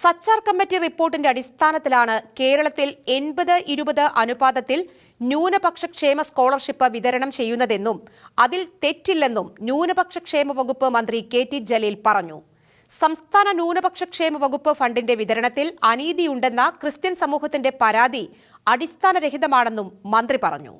Sachar committee റിപ്പോർട്ടിന്റെ അടിസ്ഥാനത്തിലാണ് കേരളത്തിൽ എൺപത് ഇരുപത് അനുപാതത്തിൽ ന്യൂനപക്ഷ ക്ഷേമ സ്കോളർഷിപ്പ് വിതരണം ചെയ്യുന്നതെന്നും അതിൽ തെറ്റില്ലെന്നും ന്യൂനപക്ഷ ക്ഷേമ വകുപ്പ് മന്ത്രി കെ ടി ജലീൽ പറഞ്ഞു. സംസ്ഥാന ന്യൂനപക്ഷ ക്ഷേമ വകുപ്പ് ഫണ്ടിന്റെ വിതരണത്തിൽ അനീതിയുണ്ടെന്ന ക്രിസ്ത്യൻ സമൂഹത്തിന്റെ പരാതി അടിസ്ഥാനരഹിതമാണെന്നും മന്ത്രി പറഞ്ഞു.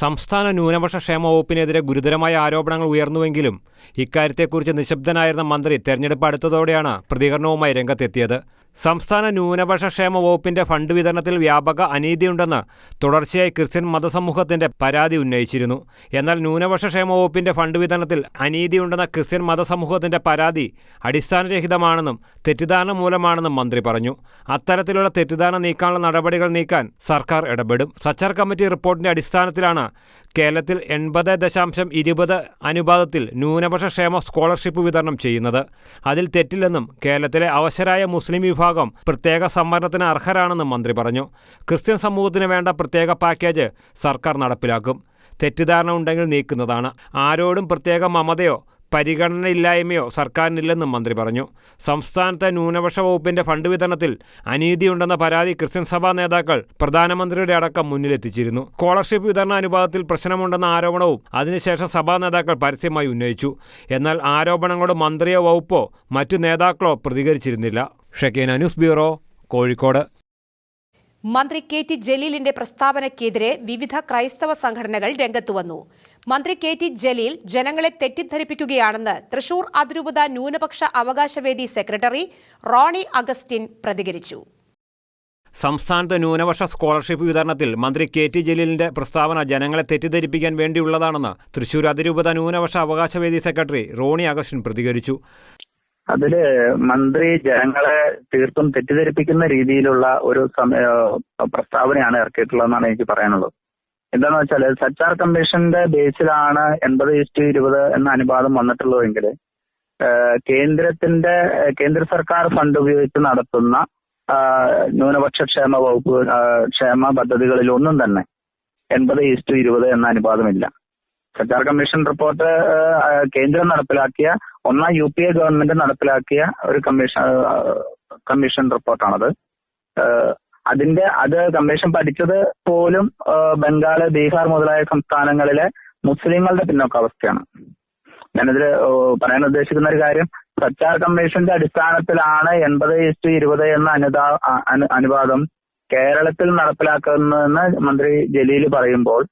സംസ്ഥാന ന്യൂനപക്ഷ ക്ഷേമ വകുപ്പിനെതിരെ ഗുരുതരമായ ആരോപണങ്ങൾ ഉയർന്നുവെങ്കിലും ഇക്കാര്യത്തെക്കുറിച്ച് നിശബ്ദനായിരുന്ന മന്ത്രി തെരഞ്ഞെടുപ്പ് അടുത്തതോടെയാണ് പ്രതികരണവുമായി രംഗത്തെത്തിയത്. സംസ്ഥാന ന്യൂനപക്ഷ ക്ഷേമ വകുപ്പിന്റെ ഫണ്ട് വിതരണത്തിൽ വ്യാപക അനീതിയുണ്ടെന്ന് തുടർച്ചയായി ക്രിസ്ത്യൻ മതസമൂഹത്തിന്റെ പരാതി ഉന്നയിച്ചിരുന്നു. എന്നാൽ ന്യൂനപക്ഷ ക്ഷേമ വകുപ്പിന്റെ ഫണ്ട് വിതരണത്തിൽ അനീതിയുണ്ടെന്ന ക്രിസ്ത്യൻ മതസമൂഹത്തിന്റെ പരാതി അടിസ്ഥാനരഹിതമാണെന്നും തെറ്റിദ്ധാരണ മൂലമാണെന്നും മന്ത്രി പറഞ്ഞു. അത്തരത്തിലുള്ള തെറ്റിദ്ധാരണ നീക്കാനുള്ള നടപടികൾ നീക്കാൻ സർക്കാർ ഇടപെടും. സച്ചാർ കമ്മിറ്റി റിപ്പോർട്ടിന്റെ അടിസ്ഥാനത്തിലാണ് കേരളത്തിൽ എൺപത് ദശാംശം ഇരുപത് അനുപാതത്തിൽ ന്യൂനപക്ഷ ക്ഷേമ സ്കോളർഷിപ്പ് വിതരണം ചെയ്യുന്നത്. അതിൽ തെറ്റില്ലെന്നും കേരളത്തിലെ അവശരായ മുസ്ലിം വിഭാഗം പ്രത്യേക സംവരണത്തിന് അർഹരാണെന്നും മന്ത്രി പറഞ്ഞു. ക്രിസ്ത്യൻ സമൂഹത്തിന് വേണ്ട പ്രത്യേക പാക്കേജ് സർക്കാർ നടപ്പിലാക്കും. തെറ്റിദ്ധാരണ ഉണ്ടെങ്കിൽ നീക്കുന്നതാണ്. ആരോടും പ്രത്യേക മമതയോ പരിഗണനയില്ലായ്മയോ സർക്കാരിനില്ലെന്നും മന്ത്രി പറഞ്ഞു. സംസ്ഥാനത്തെ ന്യൂനപക്ഷ വകുപ്പിന്റെ ഫണ്ട് വിതരണത്തിൽ അനീതിയുണ്ടെന്ന പരാതി ക്രിസ്ത്യൻ സഭാ നേതാക്കൾ പ്രധാനമന്ത്രിയുടെ അടക്കം മുന്നിലെത്തിച്ചിരുന്നു. സ്കോളർഷിപ്പ് വിതരണ അനുപാതത്തിൽ പ്രശ്നമുണ്ടെന്ന ആരോപണവും അതിനുശേഷം സഭാ നേതാക്കൾ പരസ്യമായി ഉന്നയിച്ചു. എന്നാൽ ആരോപണങ്ങളോട് മന്ത്രിയോ വകുപ്പോ മറ്റു നേതാക്കളോ പ്രതികരിച്ചിരുന്നില്ല. Shakeena news bureau Kozhikode. മന്ത്രി കെ ടി ജലീലിന്റെ പ്രസ്താവനയ്ക്കെതിരെ വിവിധ ക്രൈസ്തവ സംഘടനകൾ രംഗത്തുവന്നു. മന്ത്രി കെ ടി ജലീൽ ജനങ്ങളെ തെറ്റിദ്ധരിപ്പിക്കുകയാണെന്ന് തൃശൂർ അതിരൂപത ന്യൂനപക്ഷ അവകാശവേദി സെക്രട്ടറി റോണി അഗസ്റ്റിൻ പ്രതികരിച്ചു. സംസ്ഥാനത്ത് ന്യൂനപക്ഷ സ്കോളർഷിപ്പ് വിതരണത്തിൽ മന്ത്രി കെ ടി ജലീലിന്റെ പ്രസ്താവന ജനങ്ങളെ തെറ്റിദ്ധരിപ്പിക്കാൻ വേണ്ടിയുള്ളതാണെന്ന് തൃശൂർ അതിരൂപത ന്യൂനപക്ഷ അവകാശവേദി സെക്രട്ടറി റോണി അഗസ്റ്റിൻ പ്രതികരിച്ചു. അതിൽ മന്ത്രി ജനങ്ങളെ തീർത്തും തെറ്റിദ്ധരിപ്പിക്കുന്ന രീതിയിലുള്ള ഒരു പ്രസ്താവനയാണ് ഇറക്കിയിട്ടുള്ളതെന്നാണ് എനിക്ക് പറയാനുള്ളത്. എന്താണെന്ന് വെച്ചാൽ സച്ചാർ കമ്മീഷന്റെ ബേസിലാണ് എൺപത് ഇസ്റ്റു ഇരുപത് എന്ന അനുപാതം വന്നിട്ടുള്ളതെങ്കിൽ കേന്ദ്രത്തിന്റെ കേന്ദ്ര സർക്കാർ ഫണ്ട് ഉപയോഗിച്ച് നടത്തുന്ന ന്യൂനപക്ഷ ക്ഷേമ വകുപ്പ് ക്ഷേമ പദ്ധതികളിലൊന്നും തന്നെ എൺപത് ഈസ്റ്റു ഇരുപത് എന്ന അനുപാതമില്ല. സർക്കാർ കമ്മീഷൻ റിപ്പോർട്ട് കേന്ദ്രം നടപ്പിലാക്കിയ ഒന്നാം യു പി എ ഗവൺമെന്റ് നടപ്പിലാക്കിയ ഒരു കമ്മീഷൻ കമ്മീഷൻ റിപ്പോർട്ടാണത്. അതിന്റെ അത് കമ്മീഷൻ പഠിച്ചത് പോലും ബംഗാൾ ബീഹാർ മുതലായ സംസ്ഥാനങ്ങളിലെ മുസ്ലിങ്ങളുടെ പിന്നോക്കാവസ്ഥയാണ്. ഞാനിതിൽ പറയാൻ ഉദ്ദേശിക്കുന്ന ഒരു കാര്യം സച്ചാർ കമ്മീഷന്റെ അടിസ്ഥാനത്തിലാണ് എൺപത് ഇസ്റ്റു ഇരുപത് എന്ന അനുവാദം അനുപാതം കേരളത്തിൽ നടപ്പിലാക്കുന്നതെന്ന് മന്ത്രി ജലീൽ പറയുമ്പോൾ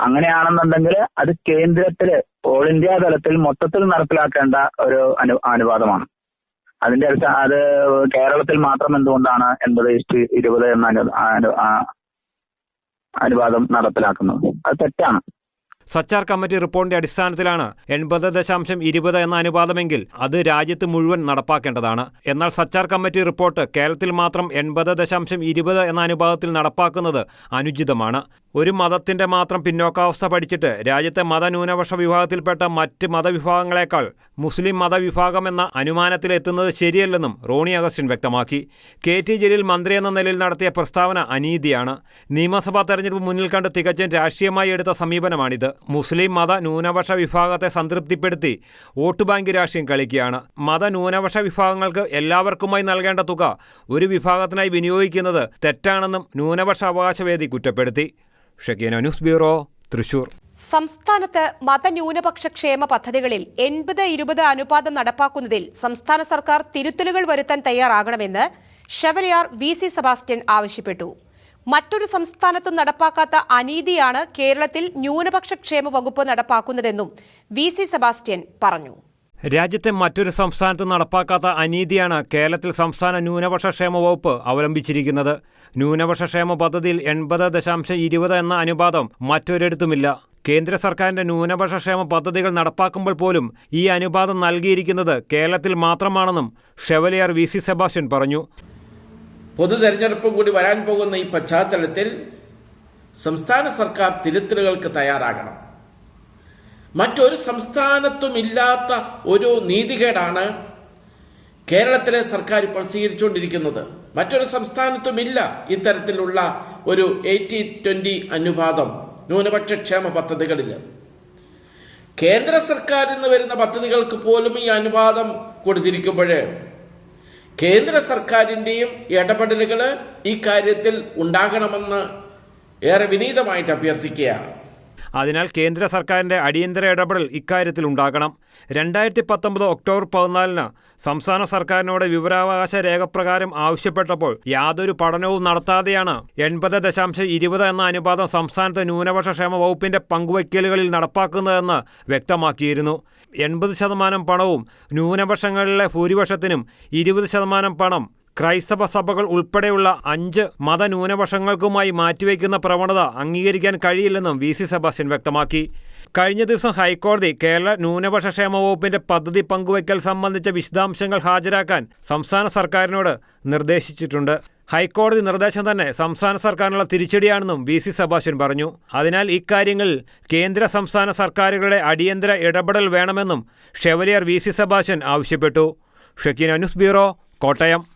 അങ്ങനെയാണെന്നുണ്ടെങ്കിൽ അത് കേന്ദ്രത്തിൽ ഓൾ ഇന്ത്യ തലത്തിൽ മൊത്തത്തിൽ നടപ്പിലാക്കേണ്ട ഒരു അനു അനുവാദമാണ്. അതിന്റെ അടുത്ത അത് കേരളത്തിൽ മാത്രം എന്തുകൊണ്ടാണ് എൺപത് ഇഷ്ടു ഇരുപത് എന്ന അനു- അനുവാദം നടപ്പിലാക്കുന്നത്? അത് തെറ്റാണ്. സച്ചാർ കമ്മിറ്റി റിപ്പോർട്ടിന്റെ അടിസ്ഥാനത്തിലാണ് എൺപത് ദശാംശം ഇരുപത് എന്ന അനുപാതമെങ്കിൽ അത് രാജ്യത്ത് മുഴുവൻ നടപ്പാക്കേണ്ടതാണ്. എന്നാൽ സച്ചാർ കമ്മിറ്റി റിപ്പോർട്ട് കേരളത്തിൽ മാത്രം എൺപത് ദശാംശം ഇരുപത് എന്ന അനുപാതത്തിൽ നടപ്പാക്കുന്നത് അനുചിതമാണ്. ഒരു മതത്തിന്റെ മാത്രം പിന്നോക്കാവസ്ഥ പഠിച്ചിട്ട് രാജ്യത്തെ മതന്യൂനപക്ഷ വിഭാഗത്തിൽപ്പെട്ട മറ്റ് മതവിഭാഗങ്ങളെക്കാൾ മുസ്ലിം മതവിഭാഗം എന്ന അനുമാനത്തിലെത്തുന്നത് ശരിയല്ലെന്നും റോണി അഗസ്റ്റിൻ വ്യക്തമാക്കി. കെ ടി ജലീൽ മന്ത്രി എന്ന നിലയിൽ നടത്തിയ പ്രസ്താവന അനീതിയാണ്. നിയമസഭാ തെരഞ്ഞെടുപ്പ് മുന്നിൽ കണ്ട് തികച്ചും രാഷ്ട്രീയമായി എടുത്ത സമീപനമാണിത്. മുസ്ലിം മത ന്യൂനപക്ഷ വിഭാഗത്തെ സംതൃപ്തിപ്പെടുത്തി വോട്ട് ബാങ്ക് രാഷ്ട്രീയം കളിക്കുകയാണ്. മത ന്യൂനപക്ഷ വിഭാഗങ്ങൾക്ക് എല്ലാവർക്കുമായി നൽകേണ്ട തുക ഒരു വിഭാഗത്തിനായി വിനിയോഗിക്കുന്നത് തെറ്റാണെന്നും ന്യൂനപക്ഷ അവകാശവേദി കുറ്റപ്പെടുത്തി. Shakeena news bureau Thrissur. സംസ്ഥാനത്ത് മതന്യൂനപക്ഷ ക്ഷേമ പദ്ധതികളിൽ എൺപത് ഇരുപത് അനുപാതം നടപ്പാക്കുന്നതിൽ സംസ്ഥാന സർക്കാർ തിരുത്തലുകൾ വരുത്താൻ തയ്യാറാകണമെന്ന് ഷെവലിയാർ വി സി സെബാസ്റ്റ്യൻ ആവശ്യപ്പെട്ടു. മറ്റൊരു സംസ്ഥാനത്തും നടപ്പാക്കാത്ത അനീതിയാണ് കേരളത്തിൽ ന്യൂനപക്ഷ ക്ഷേമ വകുപ്പ് നടപ്പാക്കുന്നതെന്നും വി സി സെബാസ്റ്റ്യൻ പറഞ്ഞു. രാജ്യത്തെ മറ്റൊരു സംസ്ഥാനത്ത് നടപ്പാക്കാത്ത അനീതിയാണ് കേരളത്തിൽ സംസ്ഥാന ന്യൂനപക്ഷ ക്ഷേമ വകുപ്പ് അവലംബിച്ചിരിക്കുന്നത്. ന്യൂനപക്ഷ ക്ഷേമ പദ്ധതിയിൽ എൺപത് ദശാംശം ഇരുപത് എന്ന അനുപാതം മറ്റൊരിടത്തുമില്ല. കേന്ദ്ര സർക്കാരിന്റെ ന്യൂനപക്ഷ ക്ഷേമ പദ്ധതികൾ നടപ്പാക്കുമ്പോൾ പോലും ഈ അനുപാതം നൽകിയിരിക്കുന്നത് കേരളത്തിൽ മാത്രമാണെന്നും ഷെവലിയർ വി സി സെബാസ്റ്റ്യൻ പറഞ്ഞു. പൊതു തെരഞ്ഞെടുപ്പ് കൂടി വരാൻ പോകുന്ന ഈ പശ്ചാത്തലത്തിൽ സംസ്ഥാന സർക്കാർ തിരുത്തലുകൾക്ക് തയ്യാറാകണം. മറ്റൊരു സംസ്ഥാനത്തുമില്ലാത്ത ഒരു നീതികേടാണ് കേരളത്തിലെ സർക്കാർ ഇപ്പോൾ സ്വീകരിച്ചുകൊണ്ടിരിക്കുന്നത്. മറ്റൊരു സംസ്ഥാനത്തുമില്ല ഇത്തരത്തിലുള്ള ഒരു എയ്റ്റി ട്വന്റി അനുപാതം ന്യൂനപക്ഷ ക്ഷേമ പദ്ധതികളിൽ. കേന്ദ്ര സർക്കാരിൽ നിന്ന് വരുന്ന പദ്ധതികൾക്ക് പോലും ഈ അനുപാതം കൊടുത്തിരിക്കുമ്പോൾ കേന്ദ്ര സർക്കാരിന്റെയും ഇടപെടലുകൾ ഈ കാര്യത്തിൽ ഉണ്ടാകണമെന്ന് ഏറെ വിനീതമായിട്ട് അഭ്യർത്ഥിക്കുകയാണ്. അതിനാൽ കേന്ദ്ര സർക്കാരിന്റെ അടിയന്തര ഇടപെടൽ ഇക്കാര്യത്തിൽ ഉണ്ടാകണം. രണ്ടായിരത്തി പത്തൊമ്പത് ഒക്ടോബർ പതിനാലിന് സംസ്ഥാന സർക്കാരിനോട് വിവരാവകാശ രേഖപ്രകാരം ആവശ്യപ്പെട്ടപ്പോൾ യാതൊരു പഠനവും നടത്താതെയാണ് എൺപത് ദശാംശം ഇരുപത് എന്ന അനുപാതം സംസ്ഥാനത്തെ ന്യൂനപക്ഷ ക്ഷേമ വകുപ്പിന്റെ പങ്കുവയ്ക്കലുകളിൽ നടപ്പാക്കുന്നതെന്ന് വ്യക്തമാക്കിയിരുന്നു. എൺപത് ശതമാനം പണവും ന്യൂനപക്ഷങ്ങളിലെ ഭൂരിപക്ഷത്തിനും ഇരുപത് ശതമാനം പണം ക്രൈസ്തവ സഭകൾ ഉൾപ്പെടെയുള്ള അഞ്ച് മതന്യൂനപക്ഷങ്ങൾക്കുമായി മാറ്റിവെക്കുന്ന പ്രവണത അംഗീകരിക്കാൻ കഴിയില്ലെന്നും വി സി സെബാസ്റ്റ്യൻ വ്യക്തമാക്കി. കഴിഞ്ഞ ദിവസം ഹൈക്കോടതി കേരള ന്യൂനപക്ഷ ക്ഷേമ വകുപ്പിന്റെ പദ്ധതി പങ്കുവയ്ക്കൽ സംബന്ധിച്ച വിശദാംശങ്ങൾ ഹാജരാക്കാൻ സംസ്ഥാന സർക്കാരിനോട് നിർദ്ദേശിച്ചിട്ടുണ്ട്. ഹൈക്കോടതി നിർദ്ദേശം തന്നെ സംസ്ഥാന സർക്കാരിനുള്ള തിരിച്ചടിയാണെന്നും വി സി സെബാസ്റ്റ്യൻ പറഞ്ഞു. അതിനാൽ ഇക്കാര്യങ്ങളിൽ കേന്ദ്ര സംസ്ഥാന സർക്കാരുകളുടെ അടിയന്തര ഇടപെടൽ വേണമെന്നും ഷെവലിയർ വി സി സെബാസ്റ്റ്യൻ ആവശ്യപ്പെട്ടു. Shekinah news bureau Kottayam.